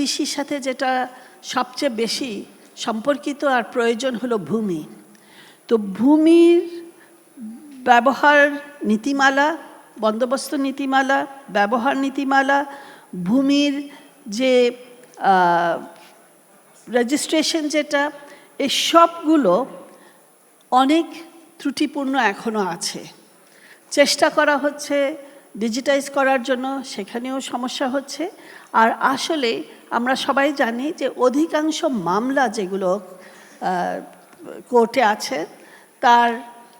কৃষির সাথে যেটা সবচেয়ে বেশি সম্পর্কিত আর প্রয়োজন হলো ভূমি। তো ভূমির ব্যবহার নীতিমালা, বন্দোবস্ত নীতিমালা, ব্যবহার নীতিমালা, ভূমির যে রেজিস্ট্রেশন যেটা, এই সবগুলো অনেক ত্রুটিপূর্ণ এখনও আছে। চেষ্টা করা হচ্ছে ডিজিটাইজ করার জন্য সেখানেও সমস্যা হচ্ছে। আর আসলে আমরা সবাই জানি যে অধিকাংশ মামলা যেগুলো কোর্টে আছে, তার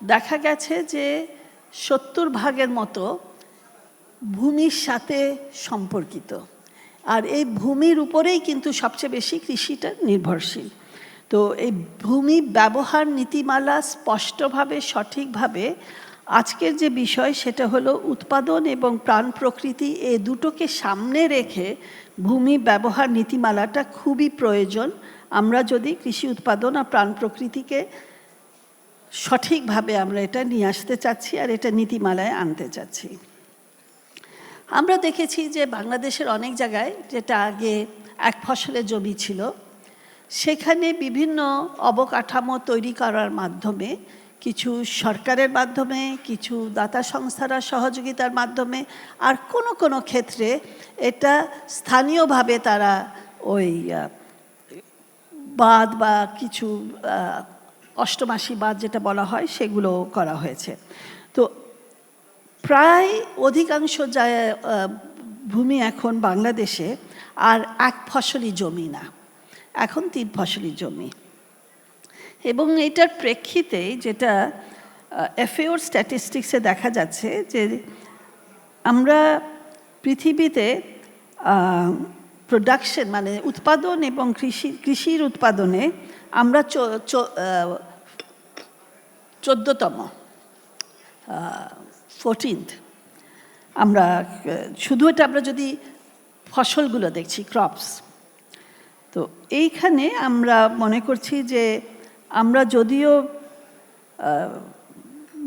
দেখা গেছে যে সত্তর ভাগের মতো ভূমির সাথে সম্পর্কিত। আর এই ভূমির উপরেই কিন্তু সবচেয়ে বেশি কৃষিটা নির্ভরশীল। তো এই ভূমি ব্যবহার নীতিমালা স্পষ্টভাবে, সঠিকভাবে আজকের যে বিষয় সেটা হলো উৎপাদন এবং প্রাণ প্রকৃতি, এ দুটোকে সামনে রেখে ভূমি ব্যবহার নীতিমালাটা খুবই প্রয়োজন। আমরা যদি কৃষি উৎপাদন আর প্রাণ প্রকৃতিকে সঠিকভাবে আমরা এটা নিয়ে আসতে চাচ্ছি আর এটা নীতিমালায় আনতে চাচ্ছি। আমরা দেখেছি যে বাংলাদেশের অনেক জায়গায় যেটা আগে এক ফসলের জমি ছিল, সেখানে বিভিন্ন অবকাঠামো তৈরি করার মাধ্যমে কিছু সরকারের মাধ্যমে, কিছু দাতা সংস্থারা সহযোগিতার মাধ্যমে, আর কোনো কোনো ক্ষেত্রে এটা স্থানীয়ভাবে তারা ওই বাঁধ বা কিছু অষ্টমাসী বাঁধ যেটা বলা হয়, সেগুলো করা হয়েছে। তো প্রায় অধিকাংশ ভূমি এখন বাংলাদেশে, আর এক ফসলি জমি না। এখন তিন ফসলি জমি। এবং এটার প্রেক্ষিতে যেটা এফএওর স্ট্যাটিস্টিক্সে দেখা যাচ্ছে যে আমরা পৃথিবীতে প্রোডাকশন মানে উৎপাদন এবং কৃষি, কৃষির উৎপাদনে আমরা চোদ্দতম ফোরটিন্থ আমরা শুধু এটা আমরা যদি ফসলগুলো দেখছি ক্রপস তো এইখানে আমরা মনে করছি যে আমরা যদিও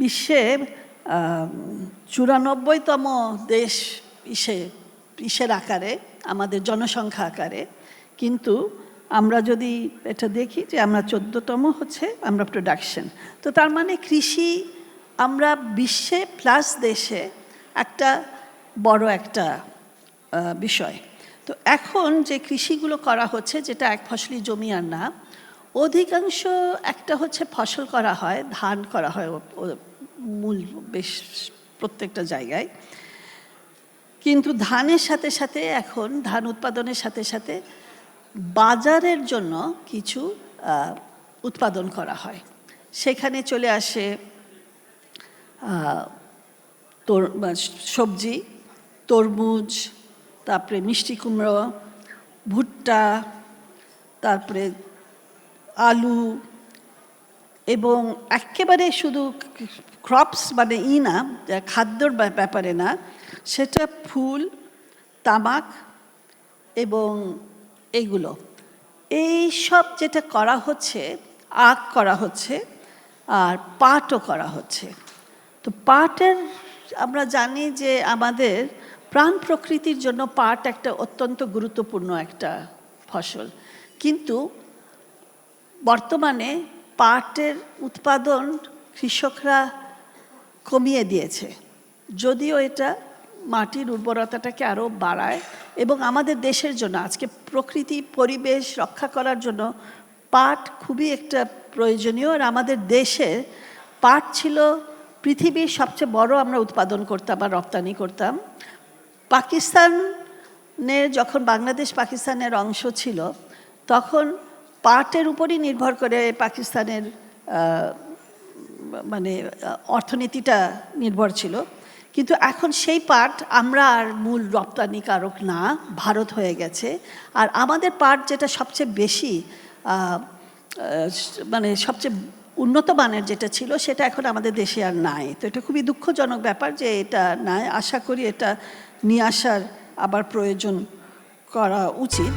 বিশ্বে চুরানব্বইতম দেশ ইসে, ইসের আকারে, আমাদের জনসংখ্যা আকারে, কিন্তু আমরা যদি এটা দেখি যে আমরা চোদ্দতম হচ্ছে আমরা প্রোডাকশন তো তার মানে কৃষি আমরা বিশ্বে প্লাস দেশে একটা বড় একটা বিষয়। তো এখন যে কৃষিগুলো করা হচ্ছে, যেটা এক ফসলি জমি আর না অধিকাংশ একটা হচ্ছে ফসল করা হয়, ধান করা হয় মূল বেশ প্রত্যেকটা জায়গায়। কিন্তু ধানের সাথে সাথে এখন ধান উৎপাদনের সাথে সাথে বাজারের জন্য কিছু উৎপাদন করা হয়। সেখানে চলে আসে তোর সবজি, তরমুজ, তারপরে মিষ্টি কুমড়ো, ভুট্টা, তারপরে আলু এবং একেবারে শুধু ক্রপস মানে ই না খাদ্যর ব্যাপারে না, সেটা ফুল, তামাক এবং এইগুলো এই সব যেটা করা হচ্ছে, আখ করা হচ্ছে আর পাটও করা হচ্ছে। তো পাটের আমরা জানি যে আমাদের প্রাণ প্রকৃতির জন্য পাট একটা অত্যন্ত গুরুত্বপূর্ণ একটা ফসল। কিন্তু বর্তমানে পাটের উৎপাদন কৃষকরা কমিয়ে দিয়েছে। যদিও এটা মাটির উর্বরতাটাকে আরও বাড়ায় এবং আমাদের দেশের জন্য, আজকে প্রকৃতি, পরিবেশ রক্ষা করার জন্য পাট খুবই একটা প্রয়োজনীয়। আর আমাদের দেশে পাট ছিল পৃথিবীর সবচেয়ে বড়, আমরা উৎপাদন করতাম বা রপ্তানি করতাম। পাকিস্তানের, যখন বাংলাদেশ পাকিস্তানের অংশ ছিল, তখন পাটের উপরই নির্ভর করে পাকিস্তানের মানে অর্থনীতিটা নির্ভর ছিল। কিন্তু এখন সেই পাট আমরা আর মূল রপ্তানিকারক না, ভারত হয়ে গেছে। আর আমাদের পাট যেটা সবচেয়ে বেশি মানে সবচেয়ে উন্নত মানের যেটা ছিল, সেটা এখন আমাদের দেশে আর নাই। তো এটা খুবই দুঃখজনক ব্যাপার যে এটা নাই। আশা করি এটা নিয়ে আসার আবার প্রয়োজন করা উচিত।